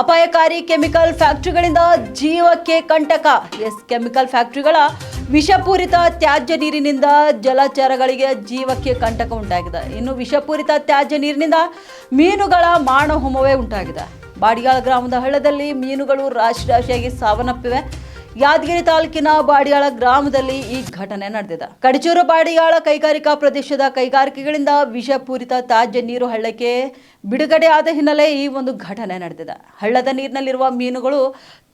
ಅಪಾಯಕಾರಿ ಕೆಮಿಕಲ್ ಫ್ಯಾಕ್ಟರಿಗಳಿಂದ ಜೀವಕ್ಕೆ ಕಂಟಕ. ಎಸ್, ಕೆಮಿಕಲ್ ಫ್ಯಾಕ್ಟರಿಗಳ ವಿಷಪೂರಿತ ತ್ಯಾಜ್ಯ ನೀರಿನಿಂದ ಜಲಚರಗಳಿಗೆ ಜೀವಕ್ಕೆ ಕಂಟಕ ಉಂಟಾಗಿದೆ. ಇನ್ನು ವಿಷಪೂರಿತ ತ್ಯಾಜ್ಯ ನೀರಿನಿಂದ ಮೀನುಗಳ ಮಾನಹೋಮವೇ ಉಂಟಾಗಿದೆ. ಬಾಡಿಗಾಳ ಗ್ರಾಮದ ಹಳ್ಳದಲ್ಲಿ ಮೀನುಗಳು ರಾಶಿ ರಾಶಿಯಾಗಿ ಸಾವನ್ನಪ್ಪಿವೆ. ಯಾದಗಿರಿ ತಾಲೂಕಿನ ಬಾಡಿಯಾಳ ಗ್ರಾಮದಲ್ಲಿ ಈ ಘಟನೆ ನಡೆದಿದೆ. ಕಡಚೂರು ಬಾಡಿಯಾಳ ಕೈಗಾರಿಕಾ ಪ್ರದೇಶದ ಕೈಗಾರಿಕೆಗಳಿಂದ ವಿಷಪೂರಿತ ತ್ಯಾಜ್ಯ ನೀರು ಹಳ್ಳಕ್ಕೆ ಬಿಡುಗಡೆ ಆದ ಹಿನ್ನೆಲೆ ಈ ಒಂದು ಘಟನೆ ನಡೆದಿದೆ. ಹಳ್ಳದ ನೀರಿನಲ್ಲಿರುವ ಮೀನುಗಳು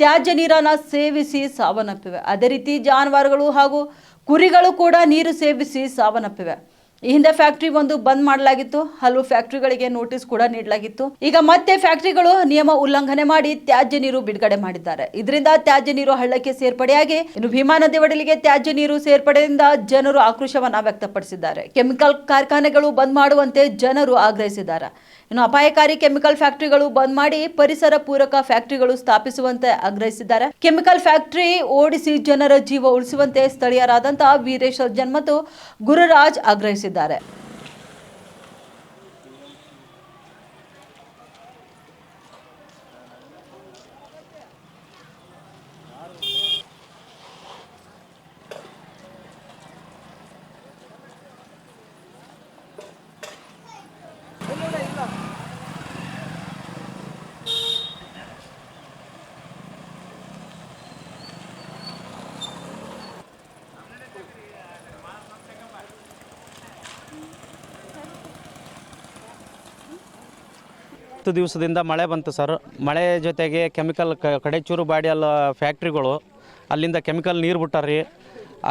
ತ್ಯಾಜ್ಯ ನೀರನ್ನು ಸೇವಿಸಿ ಸಾವನ್ನಪ್ಪಿವೆ. ಅದೇ ರೀತಿ ಜಾನುವಾರುಗಳು ಹಾಗೂ ಕುರಿಗಳು ಕೂಡ ನೀರು ಸೇವಿಸಿ ಸಾವನ್ನಪ್ಪಿವೆ. ಈ ಹಿಂದೆ ಫ್ಯಾಕ್ಟರಿ ಒಂದು ಬಂದ್ ಮಾಡಲಾಗಿತ್ತು. ಹಲವು ಫ್ಯಾಕ್ಟರಿಗಳಿಗೆ ನೋಟಿಸ್ ಕೂಡ ನೀಡಲಾಗಿತ್ತು. ಈಗ ಮತ್ತೆ ಫ್ಯಾಕ್ಟರಿಗಳು ನಿಯಮ ಉಲ್ಲಂಘನೆ ಮಾಡಿ ತ್ಯಾಜ್ಯ ನೀರು ಬಿಡುಗಡೆ ಮಾಡಿದ್ದಾರೆ. ಇದರಿಂದ ತ್ಯಾಜ್ಯ ನೀರು ಹಳ್ಳಕ್ಕೆ ಸೇರ್ಪಡೆಯಾಗಿ, ಇನ್ನು ಭೀಮಾ ನದಿ ತ್ಯಾಜ್ಯ ನೀರು ಸೇರ್ಪಡೆಯಿಂದ ಜನರು ಆಕ್ರೋಶವನ್ನ ವ್ಯಕ್ತಪಡಿಸಿದ್ದಾರೆ. ಕೆಮಿಕಲ್ ಕಾರ್ಖಾನೆಗಳು ಬಂದ್ ಮಾಡುವಂತೆ ಜನರು ಆಗ್ರಹಿಸಿದ್ದಾರೆ. ಇನ್ನು ಅಪಾಯಕಾರಿ ಕೆಮಿಕಲ್ ಫ್ಯಾಕ್ಟರಿಗಳು ಬಂದ್ ಮಾಡಿ ಪರಿಸರ ಪೂರಕ ಫ್ಯಾಕ್ಟರಿಗಳು ಸ್ಥಾಪಿಸುವಂತೆ ಆಗ್ರಹಿಸಿದ್ದಾರೆ. ಕೆಮಿಕಲ್ ಫ್ಯಾಕ್ಟರಿ ಓಡಿಸಿ ಜನರ ಜೀವ ಉಳಿಸುವಂತೆ ಸ್ಥಳೀಯರಾದಂತಹ ವೀರೇಶ್ ಸರ್ಜನ್ ಮತ್ತು ಗುರುರಾಜ್ ಆಗ್ರಹಿಸಿದ್ದಾರೆ. ತಿಳಿಸಿದ್ದಾರೆ. ಹತ್ತು ದಿವಸದಿಂದ ಮಳೆ ಬಂತು ಸರ್. ಮಳೆ ಜೊತೆಗೆ ಕೆಮಿಕಲ್ ಕಡೆಚೂರು ಬಾಡಿಯಲ್ಲ ಫ್ಯಾಕ್ಟ್ರಿಗಳು, ಅಲ್ಲಿಂದ ಕೆಮಿಕಲ್ ನೀರು ಬಿಟ್ಟಾರ್ರಿ.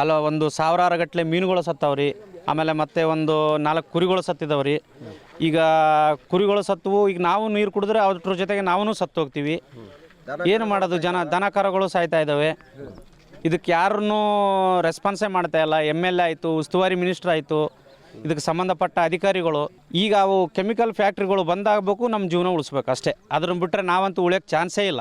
ಅಲ್ಲ ಒಂದು ಸಾವಿರಾರು ಗಟ್ಟಲೆ ಮೀನುಗಳು ಸತ್ತವ್ರಿ. ಆಮೇಲೆ ಮತ್ತೆ ಒಂದು ನಾಲ್ಕು ಕುರಿಗಳು ಸತ್ತಿದವ್ರಿ. ಈಗ ಕುರಿಗಳು ಸತ್ತವು, ಈಗ ನಾವು ನೀರು ಕುಡಿದ್ರೆ ಅದ್ರ ಜೊತೆಗೆ ನಾವೂ ಸತ್ತು ಹೋಗ್ತೀವಿ. ಏನು ಮಾಡೋದು? ಜನ ದನ ಕರುಗಳು ಸಾಯ್ತಾ ಇದ್ದಾವೆ. ಇದಕ್ಕೆ ಯಾರನ್ನೂ ರೆಸ್ಪಾನ್ಸೇ ಮಾಡ್ತಾ ಇಲ್ಲ. ಎಂ ಎಲ್ ಎ ಆಯಿತು, ಉಸ್ತುವಾರಿ ಮಿನಿಸ್ಟ್ರ್ ಆಯಿತು. ಇದಕ್ಕೆ ಸಂಬಂಧಪಟ್ಟ ಅಧಿಕಾರಿಗಳು, ಈಗ ಅವು ಕೆಮಿಕಲ್ ಫ್ಯಾಕ್ಟ್ರಿಗಳು ಬಂದಾಗಬೇಕು ನಮ್ಮ ಜೀವನ ಉಳಿಸ್ಬೇಕು ಅಷ್ಟೇ. ಅದನ್ನು ಬಿಟ್ಟರೆ ನಾವಂತೂ ಉಳಿಯೋಕ್ಕೆ ಚಾನ್ಸೇ ಇಲ್ಲ.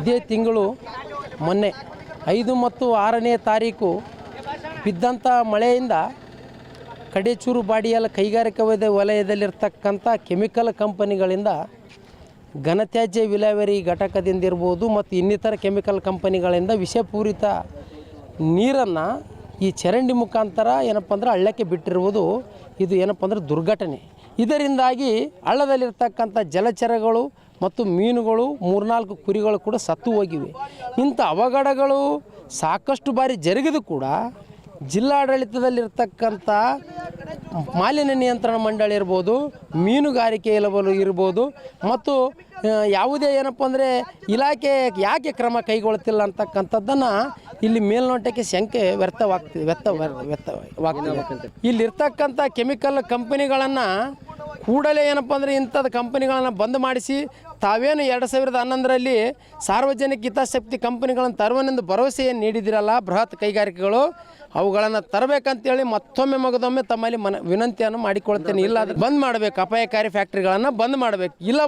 ಇದೇ ತಿಂಗಳು ಮೊನ್ನೆ ಐದು ಮತ್ತು ಆರನೇ ತಾರೀಕು ಬಿದ್ದಂಥ ಮಳೆಯಿಂದ ಕಡೇಚೂರು ಬಾಡಿಯಲ್ಲ ಕೈಗಾರಿಕಾ ವಲಯ ವಲಯದಲ್ಲಿರ್ತಕ್ಕಂಥ ಕೆಮಿಕಲ್ ಕಂಪನಿಗಳಿಂದ ಘನತ್ಯಾಜ್ಯ ವಿಲೇವಾರಿ ಘಟಕದಿಂದಿರ್ಬೋದು ಮತ್ತು ಇನ್ನಿತರ ಕೆಮಿಕಲ್ ಕಂಪನಿಗಳಿಂದ ವಿಷಪೂರಿತ ನೀರನ್ನು ಈ ಚರಂಡಿ ಮುಖಾಂತರ ಏನಪ್ಪ ಅಂದ್ರೆ ಹಳ್ಳಕ್ಕೆ ಬಿಟ್ಟಿರುವುದು ಇದು ಏನಪ್ಪ ಅಂದ್ರೆ ದುರ್ಘಟನೆ. ಇದರಿಂದಾಗಿ ಹಳ್ಳದಲ್ಲಿರ್ತಕ್ಕಂಥ ಜಲಚರಗಳು ಮತ್ತು ಮೀನುಗಳು ಮೂರ್ನಾಲ್ಕು ಕುರಿಗಳು ಕೂಡ ಸತ್ತು ಹೋಗಿವೆ. ಇಂಥ ಅವಘಡಗಳು ಸಾಕಷ್ಟು ಬಾರಿ ಜರುಗಿದು ಕೂಡ ಜಿಲ್ಲಾಡಳಿತದಲ್ಲಿರ್ತಕ್ಕಂಥ ಮಾಲಿನ್ಯ ನಿಯಂತ್ರಣ ಮಂಡಳಿ ಇರ್ಬೋದು ಮೀನುಗಾರಿಕೆ ಇಲ್ಲವಲು ಇರ್ಬೋದು ಮತ್ತು ಯಾವುದೇ ಏನಪ್ಪ ಅಂದರೆ ಇಲಾಖೆ ಯಾಕೆ ಕ್ರಮ ಕೈಗೊಳ್ತಿಲ್ಲ ಅಂತಕ್ಕಂಥದ್ದನ್ನು ಇಲ್ಲಿ ಮೇಲ್ನೋಟಕ್ಕೆ ಶಂಕೆ ವ್ಯರ್ಥವಾಗ್ತಿದೆ ವ್ಯರ್ಥ ವ್ಯರ್ಥವಾಗ್ತದೆ ಇಲ್ಲಿರ್ತಕ್ಕಂಥ ಕೆಮಿಕಲ್ ಕಂಪನಿಗಳನ್ನು ಕೂಡಲೇ ಏನಪ್ಪ ಅಂದರೆ ಇಂಥದ್ದು ಕಂಪನಿಗಳನ್ನು ಬಂದ್ ಮಾಡಿಸಿ ತಾವೇನು ಎರಡು ಸಾವಿರದ ಹನ್ನೊಂದರಲ್ಲಿ ಸಾರ್ವಜನಿಕ ಹಿತಾಸಕ್ತಿ ಕಂಪನಿಗಳನ್ನು ತರುವನೆಂದು ಭರವಸೆಯನ್ನು ನೀಡಿದಿರಲ್ಲ ಬೃಹತ್ ಕೈಗಾರಿಕೆಗಳು, ಅವುಗಳನ್ನು ತರಬೇಕಂತೇಳಿ ಮತ್ತೊಮ್ಮೆ ಮಗದೊಮ್ಮೆ ತಮ್ಮಲ್ಲಿ ಮನ ವಿನಂತಿಯನ್ನು ಮಾಡಿಕೊಳ್ತೇನೆ ಇಲ್ಲ ಬಂದ್ ಮಾಡಬೇಕು, ಅಪಾಯಕಾರಿ ಫ್ಯಾಕ್ಟ್ರಿಗಳನ್ನು ಬಂದ್ ಮಾಡಬೇಕು. ಇಲ್ಲ